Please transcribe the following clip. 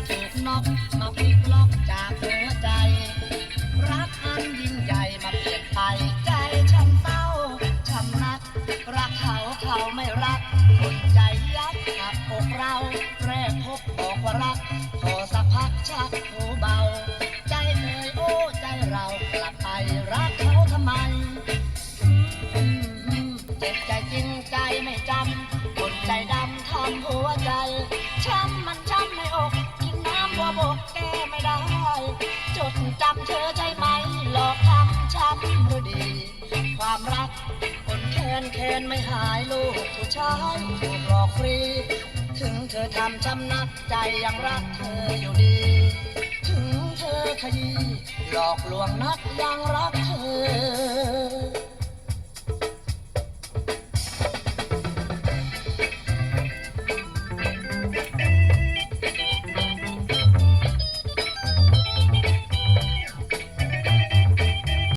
มาถูกน็อกมาพลิกล็อกจากหัวใจ รักอันยิ่งใหญ่มาเปลี่ยนไปใจช้ำเศร้าช้ำนัก รักเขาเขาไม่รัก คนใจยักหักอกเราแรกพบบอกว่ารักพอสักพักชักหูเบา ใจเหนื่อยโอ้ใจเรากลับไปรักเขาทำไมเจ็บใจจริงใจไม่จำคนใจดำทำหัวใจช้ำมันช้ำำเธอใช่ไหม หลอกทำช้ำรือดี ความรักคนแค้นแค้นไม่หายลูกผู้ชายถูกหลอกฟรี ถึงเธอทำช้ำนักใจยังรักเธออยู่ดี ถึงเธอขยี้หลอกลวงนักยังรักเธอ